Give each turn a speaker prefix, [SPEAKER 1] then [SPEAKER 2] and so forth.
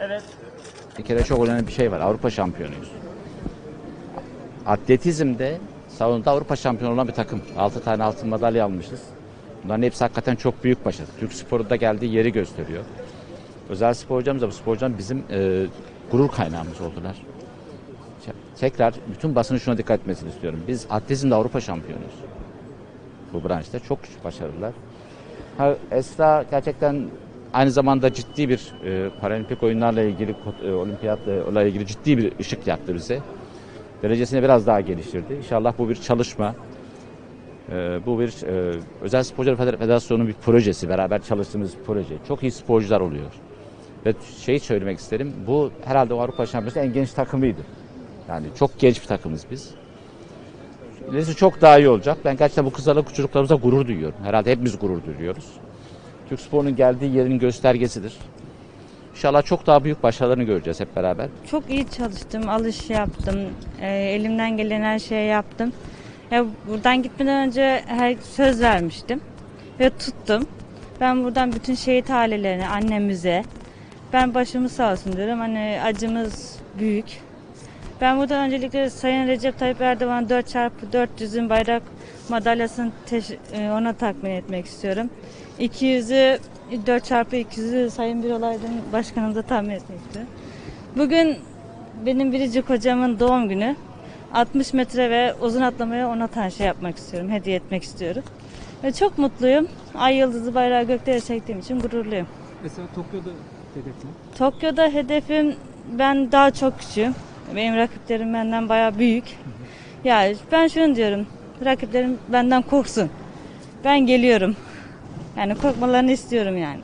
[SPEAKER 1] Evet.
[SPEAKER 2] Bir kere çok önemli bir şey var. Avrupa şampiyonuyuz. Atletizmde salonda Avrupa şampiyonu olan bir takım. 6 tane altın madalya almışız. Bunların hepsi hakikaten çok büyük başarı. Türk sporu da geldiği yeri gösteriyor. Özel sporcularımız da bu sporcular bizim e, gurur kaynağımız oldular. Tekrar bütün basının şuna dikkat etmesini istiyorum. Biz atletizmde Avrupa şampiyonuyuz. Bu branşta çok başarılılar. Ha, Esra gerçekten aynı zamanda ciddi bir e, paralimpik oyunlarla ilgili, e, olimpiyatla ilgili ciddi bir ışık yaktı bize. Derecesini biraz daha geliştirdi. İnşallah bu bir çalışma, e, bu bir e, Özel Sporcular Feder- Federasyonu'nun bir projesi, beraber çalıştığımız bir proje. Çok iyi sporcular oluyor. Ve şeyi söylemek isterim, bu herhalde Avrupa Şampiyonası en genç takımıydı. Yani çok genç bir takımız biz. İlerisi çok daha iyi olacak. Ben gerçekten bu kızlarla çocuklarımıza gurur duyuyorum. Herhalde hepimiz gurur duyuyoruz. Türk sporunun geldiği yerin göstergesidir. İnşallah çok daha büyük başarılarını göreceğiz hep beraber.
[SPEAKER 3] Çok iyi çalıştım, alış yaptım. Ee, elimden gelen her şeyi yaptım. Ya buradan gitmeden önce her söz vermiştim ve tuttum. Ben buradan bütün şehit ailelerine, annemize, ben başımız sağ olsun diyorum. Hani acımız büyük. Ben buradan öncelikle Sayın Recep Tayyip Erdoğan 4x400'ün bayrak madalyasını e, ona takmin etmek istiyorum. 200'ü 4x200'ü Sayın Bir Olaydın Başkanımıza tahmin istiyorum. Bugün benim biricik hocamın doğum günü. 60 metre ve uzun atlamaya ona tane şey yapmak istiyorum, hediye etmek istiyorum. Ve çok mutluyum. Ay yıldızı bayrağı göklere çektiğim için gururluyum.
[SPEAKER 4] Mesela Tokyo'da hedefin.
[SPEAKER 3] Tokyo'da hedefim ben daha çok küçüğüm. Benim rakiplerim benden bayağı büyük. Yani ben şunu diyorum. Rakiplerim benden korksun. Ben geliyorum. Yani korkmalarını istiyorum yani.